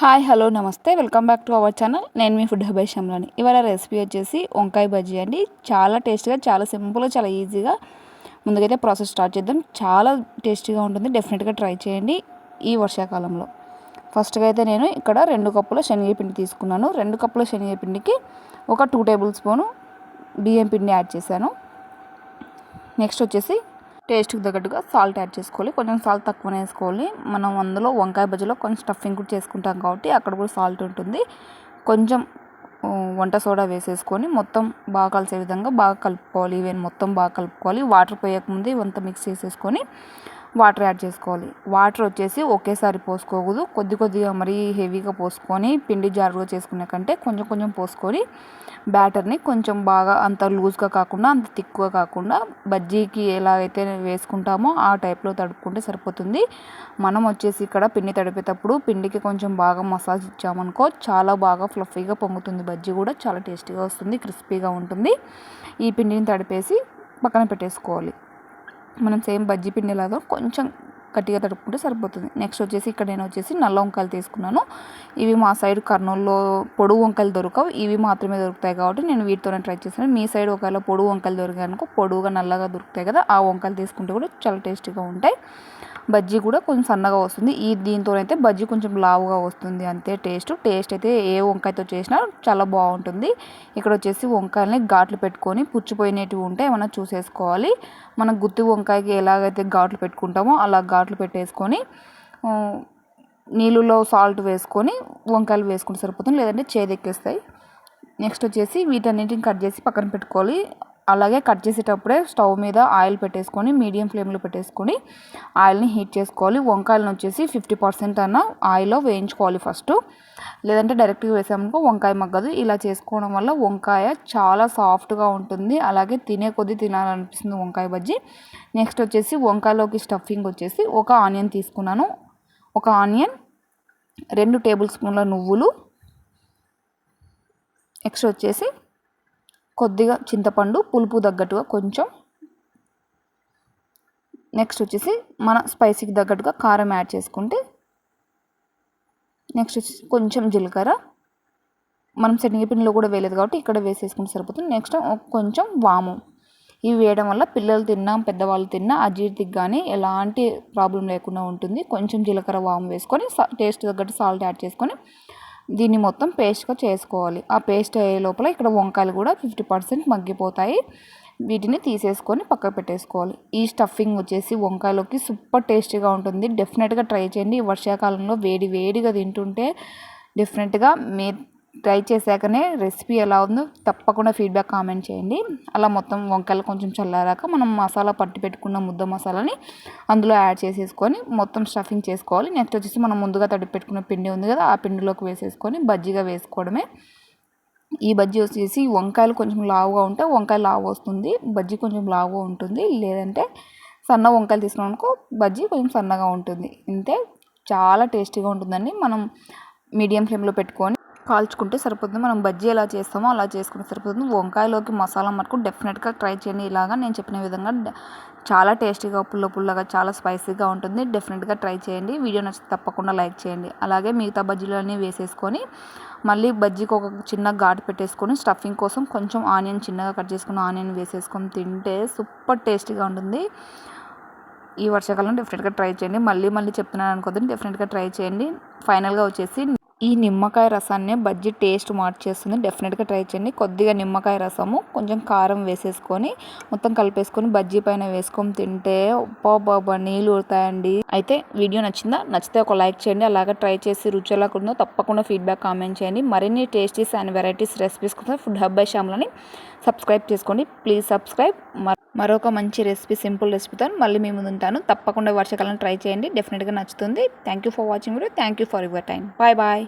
Hi hello నమస్తే. Welcome back to our channel. నేను మీ ఫుడ్ హబై షమ్లాని ఇవాళ రెసిపీ వచ్చేసి వంకాయ బజ్జీ అండి. చాలా టేస్ట్గా చాలా సింపుల్గా చాలా ఈజీగా ముందుకైతే ప్రాసెస్ స్టార్ట్ చేద్దాం. చాలా టేస్టీగా ఉంటుంది. డెఫినెట్గా ట్రై చేయండి ఈ వర్షాకాలంలో. ఫస్ట్గా అయితే నేను ఇక్కడ రెండు కప్పుల శనగపిండి తీసుకున్నాను. రెండు కప్పుల శనగపిండికి ఒక టూ టేబుల్ స్పూను బియ్యం పిండి యాడ్ చేశాను. నెక్స్ట్ వచ్చేసి టేస్ట్కి తగ్గట్టుగా సాల్ట్ యాడ్ చేసుకోవాలి. కొంచెం సాల్ట్ తక్కువనే వేసుకోవాలి. మనం అందులో వంకాయ బజ్జీలో కొంచెం స్టఫింగ్ కూడా చేసుకుంటాం కాబట్టి అక్కడ కూడా సాల్ట్ ఉంటుంది. కొంచెం వంట సోడా వేసేసుకొని మొత్తం బాగా కలిసే విధంగా బాగా కలుపుకోవాలి. ఈవెన్ మొత్తం బాగా కలుపుకోవాలి. వాటర్ పోయకముందు ఇవంతా మిక్స్ చేసేసుకొని వాటర్ యాడ్ చేసుకోవాలి. వాటర్ వచ్చేసి ఒకేసారి పోసుకోకూడదు. కొద్ది కొద్దిగా మరీ హెవీగా పోసుకొని పిండి జారుగా చేసుకునే కంటే కొంచెం కొంచెం పోసుకొని బ్యాటర్ని కొంచెం బాగా అంత లూజ్గా కాకుండా అంత తిక్కుగా కాకుండా బజ్జీకి ఎలాగైతే వేసుకుంటామో ఆ టైప్లో తడుపుకుంటే సరిపోతుంది. మనం వచ్చేసి ఇక్కడ పిండి తడిపేటప్పుడు పిండికి కొంచెం బాగా మసాజ్ ఇచ్చామనుకో చాలా బాగా ఫ్లఫీగా పొంగుతుంది బజ్జీ కూడా. చాలా టేస్టీగా వస్తుంది క్రిస్పీగా ఉంటుంది. ఈ పిండిని తడిపేసి పక్కన పెట్టేసుకోవాలి. మనం సేమ్ బజ్జీ పిండి లాగా కొంచెం గట్టిగా తడుపుకుంటే సరిపోతుంది. నెక్స్ట్ వచ్చేసి ఇక్కడ నేను వచ్చేసి నల్ల వంకాయలు తీసుకున్నాను. ఇవి మా సైడ్ కర్నూలులో పొడుగు వంకాయలు దొరకవు. ఇవి మాత్రమే దొరుకుతాయి కాబట్టి నేను వీటితోనే ట్రై చేశాను. మీ సైడ్ ఒకవేళ పొడుగు వంకాయలు దొరికాయి అనుకో పొడుగుగా నల్లగా దొరుకుతాయి కదా ఆ వంకాయలు తీసుకుంటే కూడా చాలా టేస్టీగా ఉంటాయి. బజ్జీ కూడా కొంచెం సన్నగా వస్తుంది. ఈ దీంతో అయితే బజ్జీ కొంచెం లావుగా వస్తుంది. అంతే టేస్ట్. టేస్ట్ అయితే ఏ వంకాయతో చేసినా చాలా బాగుంటుంది. ఇక్కడ వచ్చేసి వంకాయలని ఘాట్లు పెట్టుకొని పుచ్చిపోయినవి ఉంటే ఏమైనా చూసేసుకోవాలి. మనం గుత్తి వంకాయకి ఎలాగైతే ఘాట్లు పెట్టుకుంటామో అలా ఘాట్లు పెట్టేసుకొని నీళ్ళలో సాల్ట్ వేసుకొని వంకాయలు వేసుకుంటే సరిపోతుంది. లేదంటే చేదెక్కేస్తాయి. నెక్స్ట్ వచ్చేసి వీటన్నిటిని కట్ చేసి పక్కన పెట్టుకోవాలి. అలాగే కట్ చేసేటప్పుడే స్టవ్ మీద ఆయిల్ పెట్టేసుకొని మీడియం ఫ్లేమ్లో పెట్టేసుకొని ఆయిల్ని హీట్ చేసుకోవాలి. వంకాయలను వచ్చేసి ఫిఫ్టీ పర్సెంట్ అన్న ఆయిల్లో వేయించుకోవాలి ఫస్ట్. లేదంటే డైరెక్ట్గా వేసామనుకో వంకాయ మగ్గదు. ఇలా చేసుకోవడం వల్ల వంకాయ చాలా సాఫ్ట్గా ఉంటుంది. అలాగే తినే కొద్దీ తినాలనిపిస్తుంది వంకాయ బజ్జీ. నెక్స్ట్ వచ్చేసి వంకాయలోకి స్టఫింగ్ వచ్చేసి ఒక ఆనియన్ తీసుకున్నాను. ఒక ఆనియన్ రెండు టేబుల్ స్పూన్ల నువ్వులు నెక్స్ట్ వచ్చేసి కొద్దిగా చింతపండు పులుపు తగ్గట్టుగా కొంచెం. నెక్స్ట్ వచ్చేసి మన స్పైసీకి తగ్గట్టుగా కారం యాడ్ చేసుకుంటే. నెక్స్ట్ వచ్చేసి కొంచెం జీలకర్ర. మనం శనగపిండిలో కూడా వేయలేదు కాబట్టి ఇక్కడ వేసేసుకుంటే సరిపోతుంది. నెక్స్ట్ కొంచెం వాము. ఇవి వేయడం వల్ల పిల్లలు తిన్నా పెద్దవాళ్ళు తిన్నా అజీర్తికి కానీ ఎలాంటి ప్రాబ్లం లేకుండా ఉంటుంది. కొంచెం జీలకర్ర వాము వేసుకొని టేస్ట్ తగ్గట్టు సాల్ట్ యాడ్ చేసుకొని దీన్ని మొత్తం పేస్ట్గా చేసుకోవాలి. ఆ పేస్ట్ అయ్యే లోపల ఇక్కడ వంకాయలు కూడా ఫిఫ్టీ పర్సెంట్ మగ్గిపోతాయి. వీటిని తీసేసుకొని పక్కకు పెట్టేసుకోవాలి. ఈ స్టఫింగ్ వచ్చేసి వంకాయలోకి సూపర్ టేస్టీగా ఉంటుంది. డెఫినెట్గా ట్రై చేయండి. ఈ వర్షాకాలంలో వేడి వేడిగా తింటుంటే డెఫినెట్గా మీ ట్రై చేశాకనే రెసిపీ ఎలా ఉందో తప్పకుండా ఫీడ్బ్యాక్ కామెంట్ చేయండి. అలా మొత్తం వంకాయలు కొంచెం చల్లారాక మనం మసాలా పట్టి పెట్టుకున్న ముద్ద మసాలాని అందులో యాడ్ చేసేసుకొని మొత్తం స్టఫింగ్ చేసుకోవాలి. నెక్స్ట్ వచ్చేసి మనం ముందుగా తడిపి పెట్టుకున్న పిండి ఉంది కదా ఆ పిండిలోకి వేసేసుకొని బజ్జీగా వేసుకోవడమే. ఈ బజ్జీ వచ్చేసి వంకాయలు కొంచెం లావుగా ఉంటే వంకాయ లావు వస్తుంది బజ్జీ కొంచెం లావుగా ఉంటుంది. లేదంటే సన్న వంకాయలు తీసుకున్నామనుకో బజ్జీ కొంచెం సన్నగా ఉంటుంది. అంతే చాలా టేస్టీగా ఉంటుందండి. మనం మీడియం ఫ్లేమ్లో పెట్టుకొని కాల్చుకుంటే సరిపోతుంది. మనం బజ్జీ ఎలా చేస్తామో అలా చేసుకుంటే సరిపోతుంది. వంకాయలోకి మసాలా మటుకు డెఫినెట్గా ట్రై చేయండి. ఇలాగా నేను చెప్పిన విధంగా చాలా టేస్టీగా పుల్ల పుల్లగా చాలా స్పైసీగా ఉంటుంది. డెఫినెట్గా ట్రై చేయండి. వీడియో నచ్చితే తప్పకుండా లైక్ చేయండి. అలాగే మిగతా బజ్జీలన్నీ వేసేసుకొని మళ్ళీ బజ్జీకి ఒక చిన్న ఘాటు పెట్టేసుకొని స్టఫింగ్ కోసం కొంచెం ఆనియన్ చిన్నగా కట్ చేసుకుని ఆనియన్ వేసేసుకొని తింటే సూపర్ టేస్టీగా ఉంటుంది. ఈ వర్షాకాలం డెఫినెట్గా ట్రై చేయండి. మళ్ళీ మళ్ళీ చెప్తున్నాను అనుకోద్దని డెఫినెట్గా ట్రై చేయండి. ఫైనల్గా వచ్చేసి ఈ నిమ్మకాయ రసాన్ని బజ్జీ టేస్ట్ మార్చేస్తుంది. డెఫినెట్గా ట్రై చేయండి. కొద్దిగా నిమ్మకాయ రసము కొంచెం కారం వేసేసుకొని మొత్తం కలిపేసుకొని బజ్జీ పైన వేసుకొని తింటే బాబా నీళ్ళు ఊరుతాయండి. అయితే వీడియో నచ్చిందా? నచ్చితే ఒక లైక్ చేయండి. అలాగే ట్రై చేసి రుచి ఎలా ఉందో తప్పకుండా ఫీడ్బ్యాక్ కామెంట్ చేయండి. మరిన్ని టేస్టీస్ అండ్ వెరైటీస్ రెసిపీస్ కోసం ఫుడ్ హబ్ బై శ్యామ్లని సబ్స్క్రైబ్ చేసుకోండి. Please subscribe. మరొక మంచి రెసిపీ సింపుల్ రెసిపీతో మళ్ళీ మేము ముందుంటాను తప్పకుండా వర్షాకాలం ట్రై చేయండి. డెఫినెట్గా నచ్చుతుంది. Thank you for watching video. Thank you for your time. Bye bye.